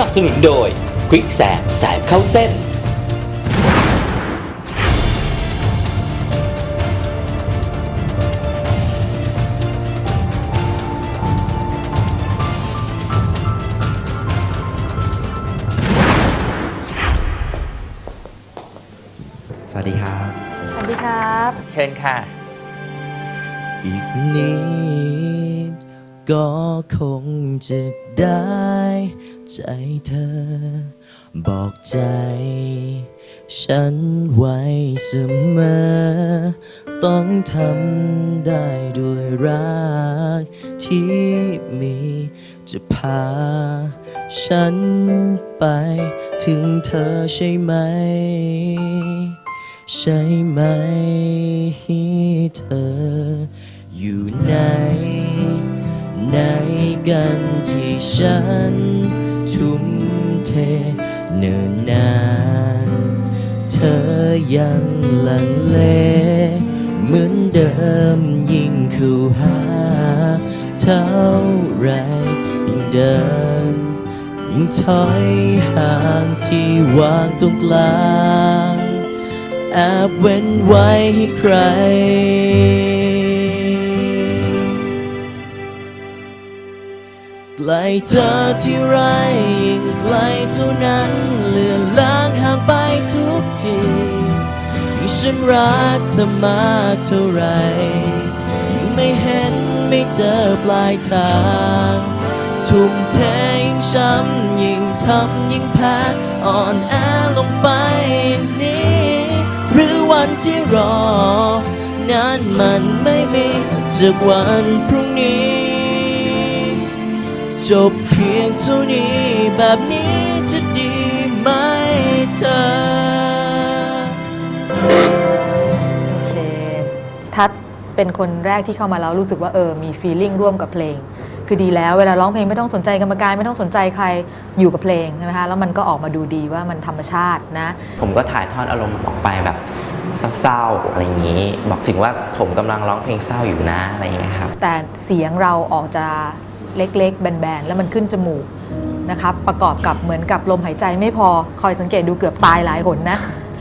นับสนุนโดยควิกแสบแสบเข้าเส้น สวัสดีครับ สวัสดีครับ เชิญค่ะ อีกนิดก็คงจะได้ ใจเธอ บอกใจฉันไว้เสมอ ต้องทำได้ด้วยรักที่มี จะพาฉันไปถึงเธอใช่ไหม ใช่ไหมเธอ อยู่ไหน ไหนกันที่ฉัน ทุ่มเทเนิ่นนาน เธอยังลังเล เหมือนเดิมยิ่งเข้าหา เท่าไรยิ่งเดิน ยิ่งถอยห่างที่วางตรงกลางแอบเว้นไว้ให้ใคร ไกลเธอที่ไรยิ่งไกลเท่านั้นเลือนลางห่างไปทุกทียิ่ฉันรักเธอมากเท่าไรยิ่งไม่เห็นไม่เจอปลายทางทุ่มเทยิ่งช้ำยิ่งทำยิ่งแพ้อ่อนแอลงไปนี้ หรือวันที่รอ นั้นมันไม่มีจากวันพรุ่งนี้ จบเพียงเท่านี้แบบนี้จะดีไหมเธอ โอเค ทัดเป็นคนแรกที่เข้ามาแล้วรู้สึกว่าเออ มีฟีลลิ่งร่วมกับเพลง คือดีแล้วเวลาร้องเพลงไม่ต้องสนใจกรรมการไม่ต้องสนใจใครอยู่กับเพลงใช่ไหมคะ แล้วมันก็ออกมาดูดีว่ามันธรรมชาตินะ ผมก็ถ่ายทอดอารมณ์ออกไปแบบเศร้าๆอะไรอย่างนี้ บอกถึงว่าผมกำลังร้องเพลงเศร้าอยู่นะอะไรอย่างเงี้ยครับ แต่เสียงเราออกจะ เล็กๆ แบนๆ แล้วมันขึ้นจมูกนะครับประกอบกับเหมือนกับลมหายใจไม่พอคอยสังเกตดูเกือบตายหลายหนนะ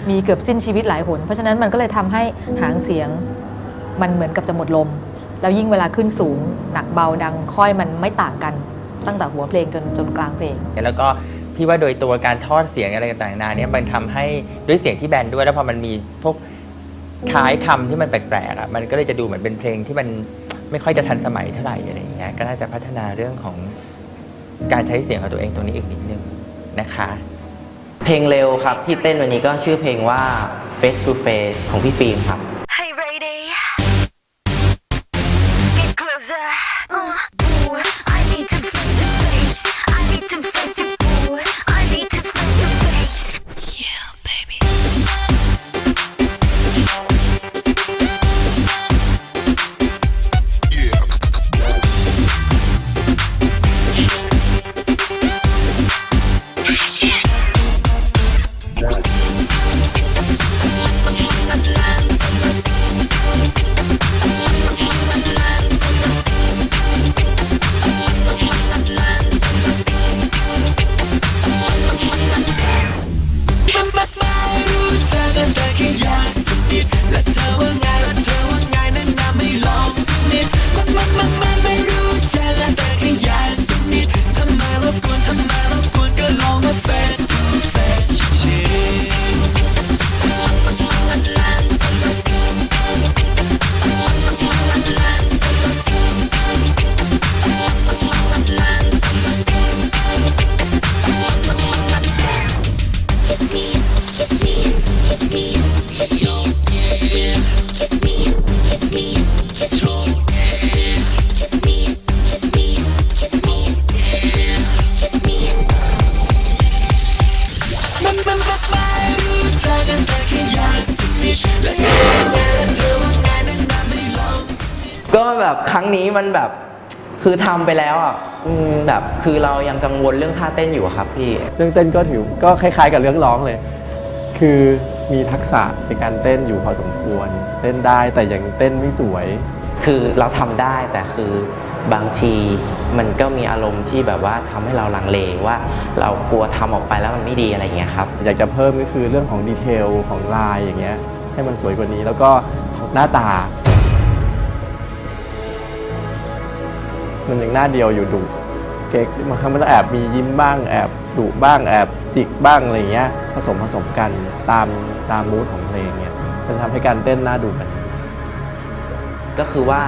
มีเกือบสิ้นชีวิตหลายหน เพราะฉะนั้นมันก็เลยทำให้หางเสียงมันเหมือนกับจะหมดลม แล้วยิ่งเวลาขึ้นสูง หนักเบาดังค่อยมันไม่ต่างกัน ตั้งแต่หัวเพลงจนจนกลางเพลง แล้วก็พี่ว่าโดยตัวการทอดเสียงอะไรต่างๆนานาเนี่ยมันทำให้ด้วยเสียงที่แบนด้วยแล้วพอมันมีพวกคล้ายคำที่มันแปลกๆอะมันก็เลยจะดูเหมือนเป็นเพลงที่มัน ไม่ค่อยจะทันสมัยเท่าไหร่อะไรอย่างเงี้ยก็น่าจะพัฒนาเรื่องของการใช้เสียงของตัวเองตรงนี้อีกนิดนึงนะคะ เพลงเร็วครับที่เต้นวันนี้ก็ชื่อเพลงว่า Face to Face ของพี่ฟิล์มครับ แบบครั้งนี้มันแบบคือทำไปแล้วอะอืมแบบคือเรายังกังวลเรื่องท่าเต้นอยู่อะครับพี่ เรื่องเต้นก็ถือก็คล้าย ๆ กับเรื่องร้องเลย คือมีทักษะในการเต้นอยู่พอสมควร เต้นได้แต่ยังเต้นไม่สวย คือเราทำได้แต่คือบางทีมันก็มีอารมณ์ที่แบบว่าทำให้เราลังเลว่าเรากลัวทำออกไปแล้วมันไม่ดีอะไรอย่างเงี้ยครับอยากจะเพิ่มก็คือเรื่องของดีเทลของลายอย่างเงี้ยให้มันสวยกว่านี้แล้วก็ของหน้าตา มันยังหน้าเดียวอยู่ดุเก๊กบางครั้งมันก็แอบมียิ้มบ้างแอบดุบ้างแอบจิกบ้างอะไรเงี้ยผสมผสมกันตามตามมูดของเพลงเนี่ยมันจะทำให้การเต้นน่าดูกันก็คือว่า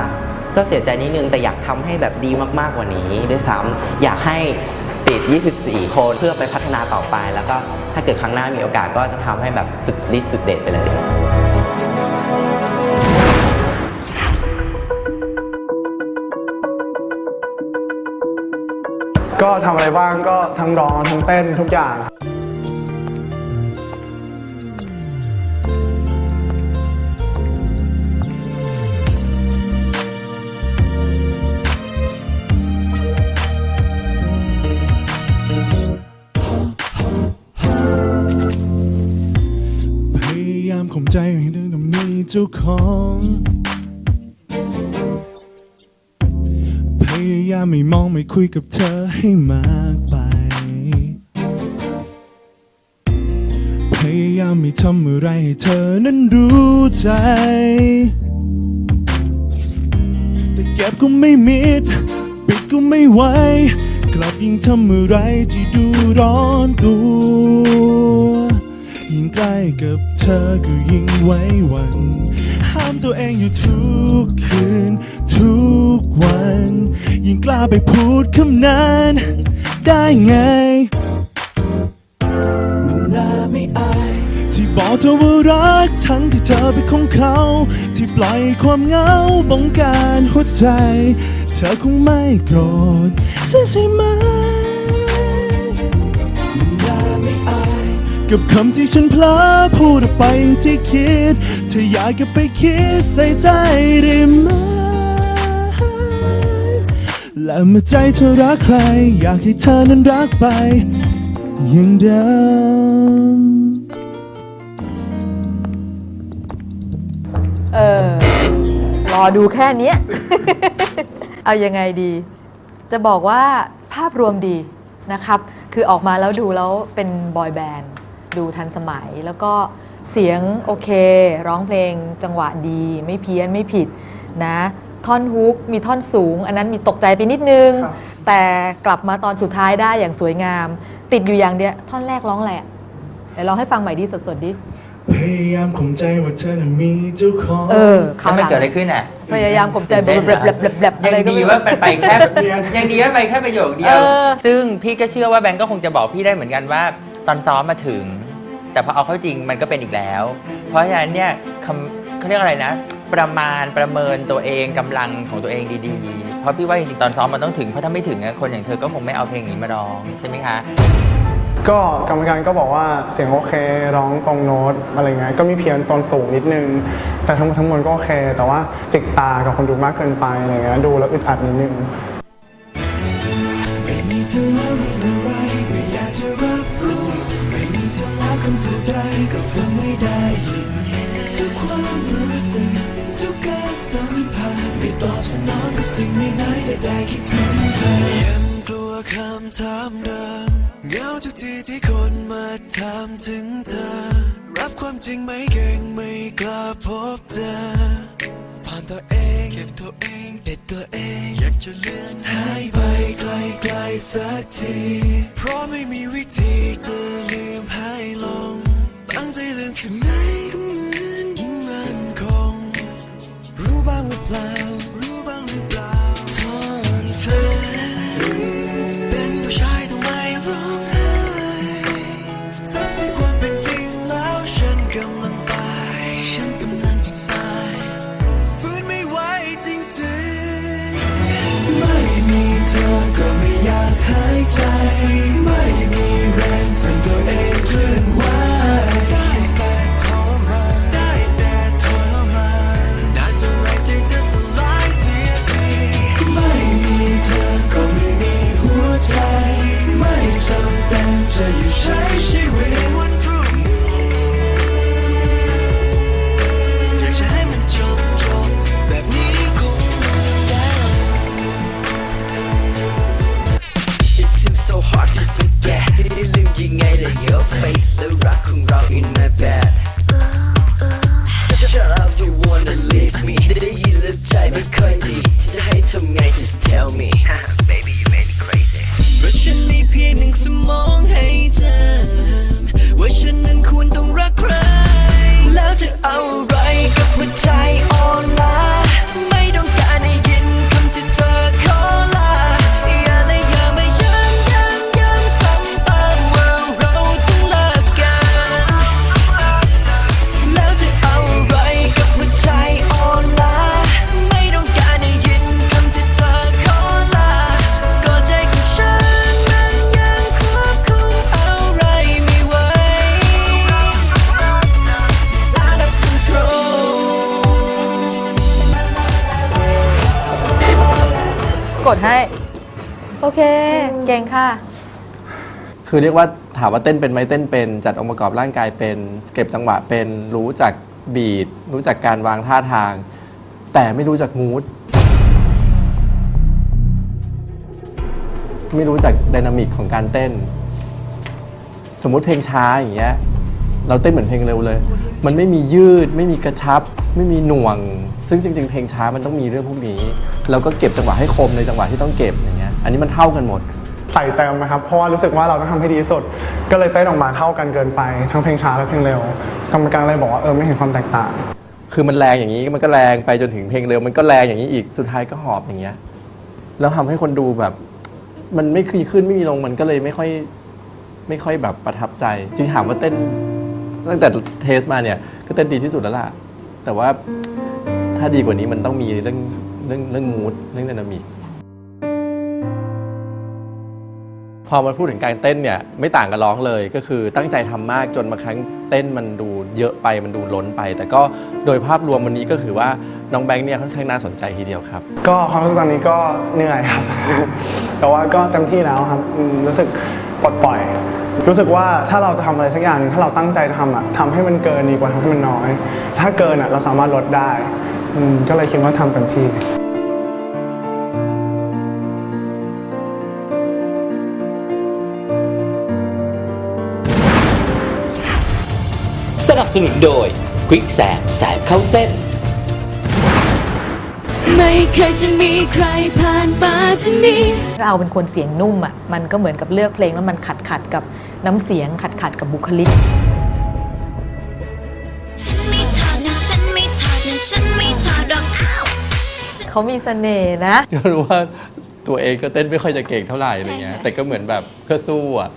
ก็เสียใจนิดนึงแต่อยากทำให้แบบดีมากๆกว่านี้ด้วยซ้ำอยากให้ติด 24 คนเพื่อไปพัฒนาต่อไป แล้วก็ถ้าเกิดครั้งหน้ามีโอกาสก็จะทำให้แบบสุดฤทธิ์สุดเด็ดไปเลย ก็ทำอะไรบ้างก็ทั้งร้องทั้งเต้นทุกอย่างพยายามข่มใจให้เรื่องนั้นมีเจ้าของ ยายามไม่มองไม่คุยกับเธอให้มากไป พยายามไม่ทำอะไรให้เธอนั้นรู้ใจ แต่เก็บก็ไม่มิด ปิดก็ไม่ไหว กลับยิ่งทำอะไรที่ดูร้อนตัว ยิ่งใกล้กับเธอก็ยิ่งไว้วัน ตัวเองอยู่ทุกคืน ทุกวัน ยิ่งกล้าไปพูดคำนั้น ได้ไงมันน่าไม่อายที่บอกเธอว่ารักทั้งที่เธอเป็นของเขา ที่ปล่อยความเหงาบงการหัวใจ เธอคงไม่โกรธใช่ใช่ไหม กับคำที่ฉันเพลอพูดออกไปองที่คิดเธออยากจะไปคิดใส่ใจได้ไหม และเมื่อใจเธอรักใคร อยากให้เธอนั้นรักไปอย่างเดิมเออ รอดูแค่เนี้ย เอายังไงดี จะบอกว่าภาพรวมดีนะครับ คือออกมาแล้วดูแล้วเป็นบอยแบนด์ ดูทันสมัย แล้วก็เสียงโอเค ร้องเพลงจังหวะดี ไม่เพี้ยนไม่ผิดนะ ท่อนฮุกมีท่อนสูง อันนั้นมีตกใจไปนิดนึงครับแต่กลับมาตอนสุดท้ายได้อย่างสวยงาม ติดอยู่อย่างเดียวท่อนแรกร้องอะไรอะเดี๋ยวลองให้ฟังใหม่ดีสดๆดิพยายามข่มใจว่าเธอนั้นมีเจ้าของเออแล้ขาววมันหลังเกิดอะไรขึ้นอะพยายามข่มใจแบบแบบแบบแบบแบบอะไรยังก็ดีไม่รู้ว่ามันไปแค่ ยังดีว่าไปแค่ประโยคเดียว เออ ซึ่งพี่ก็เชื่อว่าแบงก์ก็คงจะบอกพี่ได้เหมือนกันว่า ตอนซ้อมมาถึง แต่พอเอาเข้าจริงมันก็เป็นอีกแล้ว เพราะฉะนั้นเนี่ยคำเขาเรียกอะไรนะ ประมาณประเมินตัวเองกำลังของตัวเองดีๆ เพราะพี่ว่าจริงๆตอนซ้อมมันต้องถึงเพราะถ้าไม่ถึงคนอย่างเธอก็คงไม่เอาเพลงนี้มาร้องใช่ไหมคะก็กรรมการก็บอกว่าเสียงโอเคร้องตรงโน้ตอะไรเงี้ยก็มีเพี้ยนตอนสูงนิดนึง แต่ทั้งหมดทั้งมวลก็โอเค แต่ว่าจิกตากับคนดูมากเกินไปอะไรเงี้ยดูแล้วอึดอัดนิดนึง คำพูดใดก็ฟังไม่ได้ยินทุกความรู้สึกทุกการสัมผัสไม่ตอบสนองกับสิ่งไหนได้แต่คิดถึงเธอยังกลัวคำถามเดิมเงาทุกทีที่คนมาถามถึงเธอ รับความจริงไม่เก่งไม่กล้าพบเจอผ่านตัวเองเก็บตัวเองเด็ดตัวเองอยากจะเลื่อนหายไปไกลๆสักที เพราะไม่มีวิธีจะาก ดให้ โอเค เก่งค่ะ คือเรียกว่าถามว่าเต้นเป็นไหมเต้นเป็น จัดองค์ประกอบร่างกายเป็น เก็บจังหวะเป็นรู้จักบีดรู้จักการวางท่าทาง แต่ไม่รู้จักมูดไม่รู้จักไดนามิกของการเต้น สมมุติเพลงช้าอย่างเงี้ยเราเต้นเหมือนเพลงเร็วเลย มันไม่มียืด ไม่มีกระชับ ไม่มีหน่วง ซึ่งจริง ๆ เพลงช้ามันต้องมีเรื่องพวกนี้ เราก็เก็บจังหวะให้คมในจังหวะที่ต้องเก็บอย่างเงี้ยอันนี้มันเท่ากันหมด ใส่เต็มนะครับ เพราะว่ารู้สึกว่าเราต้องทำให้ดีที่สุด ก็เลยเต้นออกมาเท่ากันเกินไป ทั้งเพลงช้าและเพลงเร็ว กรรมการเลยบอกว่าเออไม่เห็นความแตกต่าง คือมันแรงอย่างนี้มันก็แรงไปจนถึงเพลงเร็ว มันก็แรงอย่างนี้อีกสุดท้ายก็หอบอย่างเงี้ยแล้วทำให้คนดูแบบ มันไม่คือขึ้นไม่มีลงมันก็เลยไม่ค่อย ไม่ค่อยแบบประทับใจจริงถามว่าเต้น ตั้งแต่เทสมาเนี่ย ก็เต้นดีที่สุดแล้วล่ะ แต่ว่าถ้าดีกว่านี้มันต้องมีเรื่อง เรื่องเรื่องมูดเรื่องดินามิกพอมาพูดถึงการเต้นเนี่ยไม่ต่างกับร้องเลยก็คือตั้งใจทำมากจนบางครั้งเต้นมันดูเยอะไปมันดูล้นไป แต่ก็โดยภาพรวมวันนี้ก็คือว่าน้องแบงค์เนี่ยค่อนข้างน่าสนใจทีเดียวครับ ก็ความรู้สึกตอนนี้ก็เหนื่อยครับ แต่ว่าก็เต็มที่แล้วครับรู้สึกปลดปล่อย รู้สึกว่าถ้าเราจะทำอะไรสักอย่างถ้าเราตั้งใจทำอะทำให้มันเกินดีกว่าทำให้มันน้อย ถ้าเกินอะเราสามารถลดได้ ก็เลยคิดว่าทำเต็มที่สนับสนุนโดยควิกแสบแสบเข้าเส้น ไม่เคยจะมีใครผ่านมาที่นี่เราเป็นคนเสียงนุ่มอะ มันก็เหมือนกับเลือกเพลงแล้วมันขัดขัดกับน้ำเสียงขัดขัดกับบุคลิก ฉันไม่ถอดนะฉันไม่ถอดนะฉันไม่ เขามีเสน่ห์นะ ก็รู้ว่าตัวเองก็เต้นไม่ค่อยจะเก่งเท่าไหร่อะไรเงี้ยแต่ก็เหมือนแบบเพื่อสู้อะ